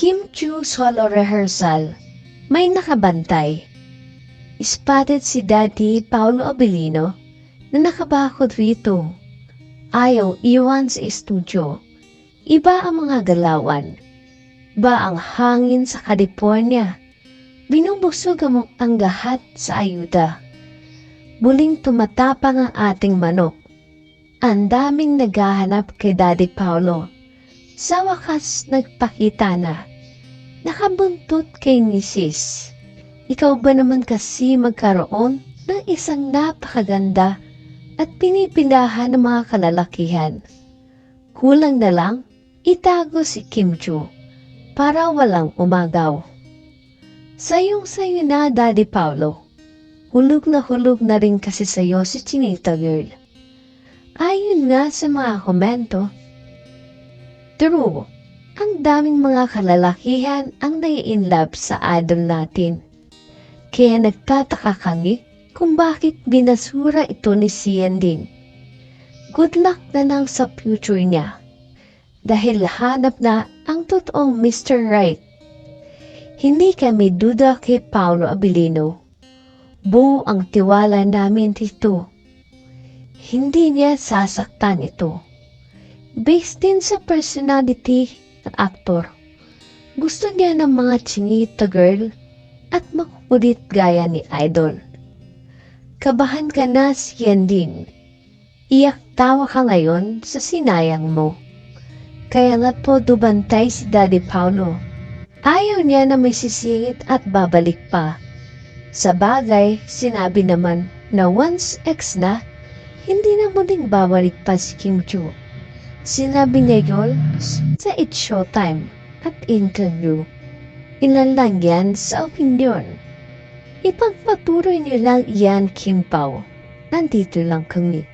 Kim Chu solo rehearsal. May nakabantay. Spotted si Daddy Paolo Abilino na nakabakod rito. Ayaw iwan sa studio. Iba ang mga galawan. Ba ang hangin sa California. Binubusog ang ang gahat sa ayuda. Muling tumatapang ang ating manok. Ang daming naghahanap kay Daddy Paolo. Sa wakas nagpakita na. Nakabuntot kay Mrs. Ikaw ba naman kasi magkaroon ng isang napakaganda at pinipilahan ng mga kalalakihan? Kulang na lang, itago si Kim Chu para walang umagaw. Sayong sayo na, Daddy Paulo. Hulog na hulog na rin kasi sa'yo si Chinita Girl. Ayon nga sa mga komento, True, ang daming mga kalalakihan ang nai-inlove sa idol natin. Kaya nagtataka kami kung bakit binasura ito ni Sian din. Good luck na lang sa future niya. Dahil hanap na ang totoong Mr. Right. Hindi kami duda kay Paolo Abilino. Buo ang tiwala namin dito. Hindi niya sasaktan ito. Based din sa personality ng aktor. Gusto niya ng mga chinita girl at makukulit gaya ni Idol. Kabahan ka na siyan din. Iyak tawa ka ngayon sa sinayang mo. Kaya nga po dubantay si Daddy Paulo. Ayaw niya na may sisingit at babalik pa. Sa bagay, sinabi naman na once ex na, hindi na muling babalik pa si Kim Chu. Sinabi niya yun sa It's Showtime at interview. Ilan lang yan sa opinion. Ipagpatuloy niyo lang yan, Kim Pao. Nandito lang kami.